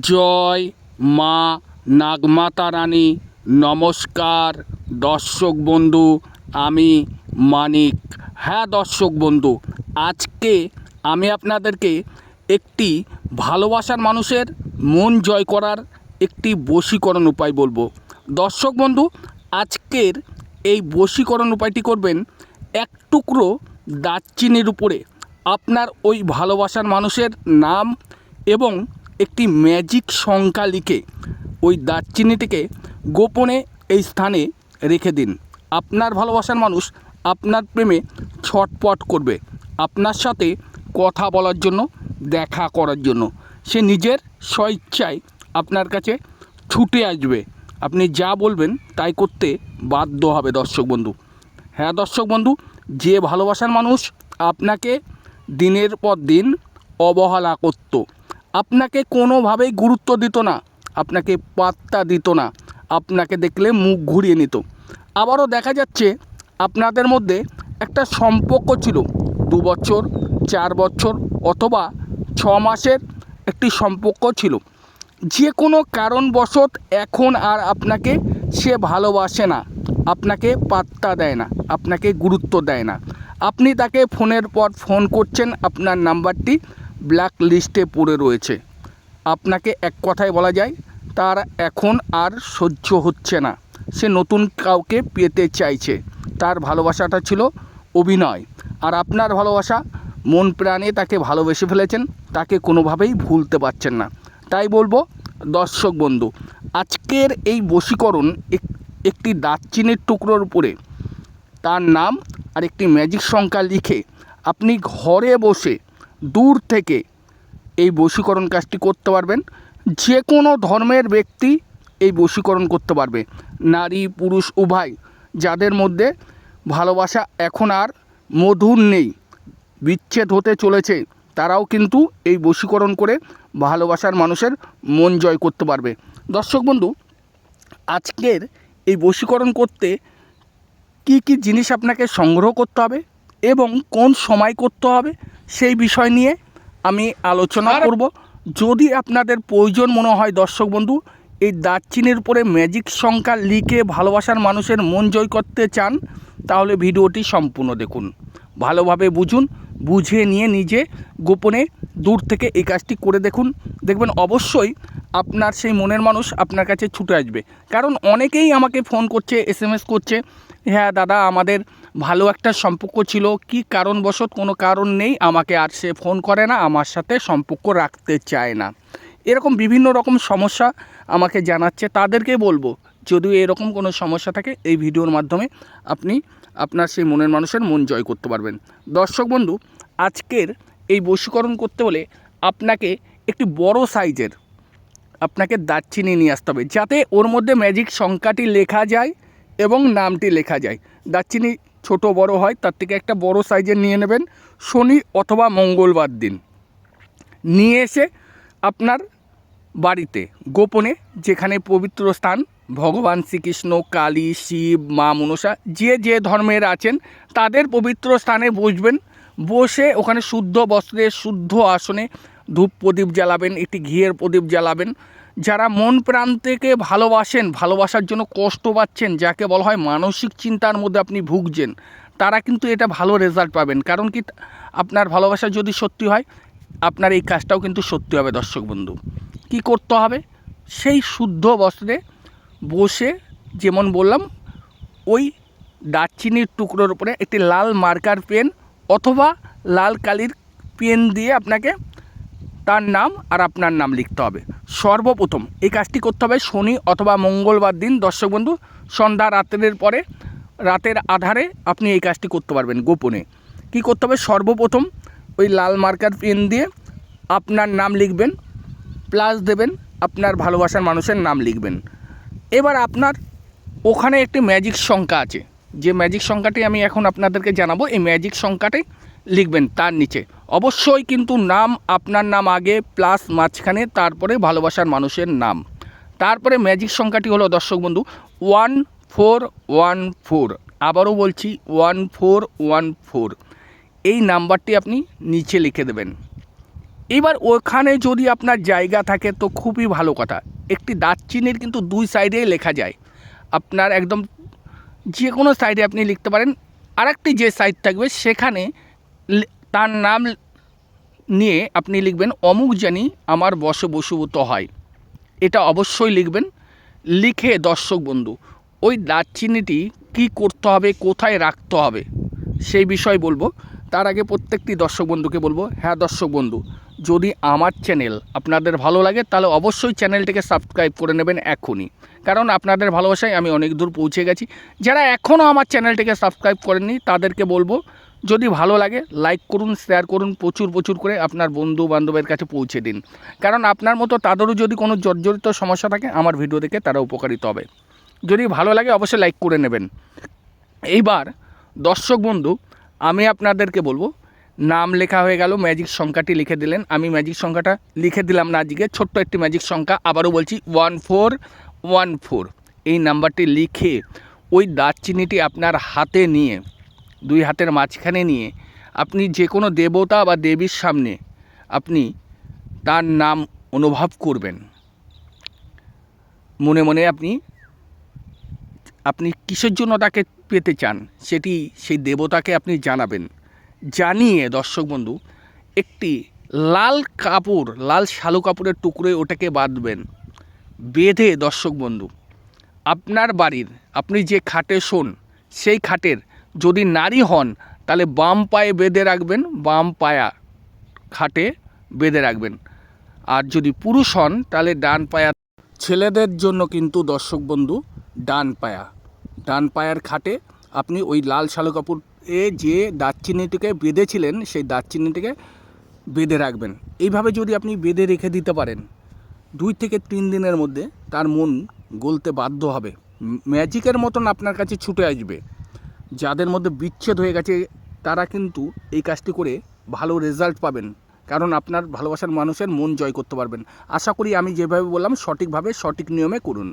জয় মা নাগমাতা রানী। নমস্কার, দর্শক বন্ধু, আমি মানিক। হ্যাঁ দর্শক বন্ধু, আজকে আমি আপনাদেরকে একটি ভালোবাসার মানুষের মন জয় করার একটি বশীকরণ উপায় বলব। দর্শক বন্ধু, আজকের এই বশীকরণ উপায়টি করবেন এক টুকরো দারচিনির উপরে। আপনার ওই ভালোবাসার মানুষের নাম এবং একটি ম্যাজিক সংখ্যা লিখে ওই দারচিনিটিকে গোপনে এই স্থানে রেখে দিন। আপনার ভালোবাসার মানুষ আপনার প্রেমে ছটপট করবে। আপনার সাথে কথা বলার জন্য, দেখা করার জন্য। সে নিজের স্বইচ্ছায় আপনার কাছে ছুটে আসবে। আপনি যা বলবেন তাই করতে বাধ্য হবে দর্শক বন্ধু। হ্যাঁ দর্শক বন্ধু, যে ভালোবাসার মানুষ আপনাকে দিনের পর দিন অবহেলা করত আপনাকে কোনোভাবেই গুরুত্ব দিত না, আপনাকে পাত্তা দিত না, আপনাকে দেখলে মুখ ঘুরিয়ে নিত। আবারও দেখা যাচ্ছে আপনাদের মধ্যে একটা সম্পর্ক ছিল, দু বছর, চার বছর অথবা ছ মাসের একটি সম্পর্ক ছিল। যে কোনো কারণবশত এখন আর আপনাকে সে ভালোবাসে না, আপনাকে পাত্তা দেয় না, আপনাকে গুরুত্ব দেয় না। আপনি তাকে ফোনের পর ফোন করছেন, আপনার নাম্বারটি ব্ল্যাক লিস্টে পড়ে রয়েছে। আপনাকে এক কথায় বলা যায়, তার এখন আর সহ্য হচ্ছে না। সে নতুন কাউকে পেতে চাইছে। তার ভালোবাসাটা ছিল অভিনয়। আর আপনার ভালোবাসা, মন প্রাণে তাকে ভালোবেসে ফেলেছেন, তাকে কোনোভাবেই ভুলতে পারছেন না। তাই বলব, দর্শক বন্ধু, আজকের এই বশীকরণ এক- একটি দারচিনির টুকরোর উপরে। তার নাম আর একটি ম্যাজিক সংখ্যা লিখে আপনি ঘরে বসে দূর থেকে এই বশীকরণ কাজটি করতে পারবেন। যে কোনো ধর্মের ব্যক্তি এই বশীকরণ করতে পারবে। নারী, পুরুষ, উভয়। যাদের মধ্যে ভালোবাসা এখন আর মধুর নেই, বিচ্ছেদ হতে চলেছে, তারাও কিন্তু এই বশীকরণ করে ভালোবাসার মানুষের মন জয় করতে পারবে। দর্শক বন্ধু, আজকের এই বশীকরণ করতে কি কি জিনিস আপনাকে সংগ্রহ করতে হবে এবং কোন সময় করতে হবে? সেই বিষয় নিয়ে আমি আলোচনা করব। যদি আপনাদের প্রয়োজন মনে হয় দর্শক বন্ধু এই দারচিনির উপরে ম্যাজিক সংখ্যা লিখে ভালোবাসার মানুষের মন জয় করতে চান তাহলে ভিডিওটি সম্পূর্ণ দেখুন। ভালোভাবে বুঝুন বুঝে নিয়ে নিজে গোপনে দূর থেকে এই কাজটি করে দেখুন। দেখবেন অবশ্যই আপনার সেই মনের মানুষ আপনার কাছে ছুটে আসবে। কারণ অনেকেই আমাকে ফোন করছে এসএমএস করছে হ্যাঁ দাদা, আমাদের ভালো একটা সম্পর্ক ছিল। কি কারণবশত কোনো কারণ নেই? আমাকে আর সে ফোন করে না, আমার সাথে সম্পর্ক রাখতে চায় না। এরকম বিভিন্ন রকম সমস্যা আমাকে জানাচ্ছে। তাদেরকে বলব, যদি এরকম কোনো সমস্যা থাকে, এই ভিডিওর মাধ্যমে আপনি আপনার সেই মনের মানুষের মন জয় করতে পারবেন। দর্শক বন্ধু, আজকের এই বশীকরণ করতে হলে আপনাকে একটি বড় সাইজের আপনাকে দারচিনি নিয়ে আসতে হবে। যাতে ওর মধ্যে ম্যাজিক সংখ্যাটি লেখা যায় এবং নামটি লেখা যায়। দারচিনি ছোট বড় হয়, তার থেকে একটা বড় সাইজের নিয়ে নেবেন। শনি অথবা মঙ্গলবার দিন। নিয়ে এসে আপনার বাড়িতে, গোপনে যেখানে পবিত্র স্থান, ভগবান শ্রীকৃষ্ণ, কালী, শিব, মা, মনসা, যে যে ধর্মের আছেন, তাদের পবিত্র স্থানে বসবেন। বসে ওখানে শুদ্ধ বস্ত্রে শুদ্ধ আসনে ধূপ প্রদীপ জ্বালাবেন, একটি ঘিয়ের প্রদীপ জ্বালাবেন। যারা মন প্রাণ থেকে ভালোবাসেন, ভালোবাসার জন্য কষ্ট পাচ্ছেন, যাকে বলা হয় মানসিক চিন্তার মধ্যে আপনি ভুগছেন, তারা কিন্তু এটা ভালো রেজাল্ট পাবেন। কারণ কি, আপনার ভালোবাসা যদি সত্যি হয়, আপনার এই কাজটাও কিন্তু সত্যি হবে দর্শক বন্ধু। কি করতে হবে? সেই শুদ্ধ বস্ত্রে বসে যেমন বললাম, ওই দারচিনির টুকরোর উপরে একটি লাল মার্কার পেন অথবা লাল কালির পেন দিয়ে আপনাকে তার নাম আর আপনার নাম লিখতে হবে। সর্বপ্রথম এই কাজটি করতে হবে শনি অথবা মঙ্গলবার দিন। দর্শক বন্ধু, সন্ধ্যা রাত্রের পরে, রাতের আধারে আপনি এই কাজটি করতে পারবেন গোপনে। কি করতে হবে? সর্বপ্রথম ওই লাল মার্কার পেন দিয়ে আপনার নাম লিখবেন, প্লাস দেবেন, আপনার ভালোবাসার মানুষের নাম লিখবেন। এবার আপনার ওখানে একটি ম্যাজিক সংখ্যা আছে। যে ম্যাজিক সংখ্যাটি আমি এখন আপনাদেরকে জানাব, এই ম্যাজিক সংখ্যাটি লিখবেন তার নিচে। অবশ্যই কিন্তু নাম, আপনার নাম আগে প্লাস মাঝখানে, তারপরে ভালোবাসার মানুষের নাম। তারপরে ম্যাজিক সংখ্যাটি হলো, দর্শক বন্ধু ওয়ান ফোর ওয়ান ফোর আবারও বলছি ওয়ান ফোর ওয়ান ফোর এই নাম্বারটি আপনি নিচে লিখে দেবেন। এবার ওখানে যদি আপনার জায়গা থাকে, তো খুবই ভালো কথা। একটি দারচিনির কিন্তু দুই সাইডেই লেখা যায়। আপনার একদম যে কোনো সাইডে আপনি লিখতে পারেন। আরেকটি যে সাইড থাকবে, সেখানে তার নাম নিয়ে আপনি লিখবেন, অমুক জানি আমার বসে বসুভূত হয়। এটা অবশ্যই লিখবেন। লিখে দর্শক বন্ধু, ওই দারচিনিটি কি করতে হবে, কোথায় রাখতে হবে, সেই বিষয় বলব। তার আগে প্রত্যেকটি দর্শক বন্ধুকে বলব হ্যাঁ দর্শক বন্ধু, যদি আমার চ্যানেল আপনাদের ভালো লাগে, তাহলে অবশ্যই চ্যানেলটিকে সাবস্ক্রাইব করে নেবেন এখনই। কারণ আপনাদের ভালোবাসায় আমি অনেক দূর পৌঁছে গেছি। যারা এখনও আমার চ্যানেলটিকে সাবস্ক্রাইব করেননি, তাদেরকে বলব যদি ভালো লাগে লাইক করুন শেয়ার করুন, প্রচুর প্রচুর করে আপনার বন্ধু বান্ধবের কাছে পৌঁছে দিন। কারণ আপনার মতো তাদেরও যদি কোনো জর্জরিত সমস্যা থাকে, আমার ভিডিও দেখে তারা উপকারিত হবে। যদি ভালো লাগে, অবশ্যই লাইক করে নেবেন। এইবার, দর্শক বন্ধু, আমি আপনাদেরকে বলব, নাম লেখা হয়ে গেল ম্যাজিক সংখ্যাটি লিখে দিলেন। আমি ম্যাজিক সংখ্যাটা লিখে দিলাম না আজকে, ছোট্ট একটি ম্যাজিক সংখ্যা, আবারও বলছি ওয়ান ফোর ওয়ান ফোর এই নাম্বারটি লিখে, ওই দারচিনিটি আপনার হাতে নিয়ে দুই হাতের মাঝখানে নিয়ে আপনি যে কোনো দেবতা বা দেবীর সামনে আপনি তার নাম অনুভব করবেন। মনে মনে আপনি আপনি কিসের জন্য তাকে পেতে চান সেটি সেই দেবতাকে আপনি জানাবেন। জানিয়ে, দর্শক বন্ধু, একটি লাল কাপড়, লাল শালু কাপড়ের টুকরো ওটাকে বাঁধবেন। বেঁধে, দর্শক বন্ধু, আপনার বাড়ির, আপনি যে খাটে শোন, সেই খাটের যদি নারী হন, তাহলে বাম পায়ে বেঁধে রাখবেন, বাম পায়া খাটে বেঁধে রাখবেন। আর যদি পুরুষ হন, তাহলে ডান পায়া। ছেলেদের জন্য কিন্তু দর্শক বন্ধু, ডান পায়া। ডান পায়ার খাটে আপনি ওই লাল শালু কাপড় এ যে দারচিনিটিকে বেঁধেছিলেন, সেই দারচিনিটিকে বেঁধে রাখবেন। এইভাবে যদি আপনি বেঁধে রেখে দিতে পারেন, দুই থেকে তিন দিনের মধ্যে তার মন গলতে বাধ্য হবে। ম্যাজিকের মতন আপনার কাছে ছুটে আসবে। যাদের মধ্যে বিচ্ছেদ হয়ে গেছে, তারা কিন্তু এই কাজটি করে ভালো রেজাল্ট পাবেন। কারণ আপনার ভালোবাসার মানুষের মন জয় করতে পারবেন। আশা করি আমি যেভাবে বললাম, সঠিকভাবে সঠিক নিয়মে করুন।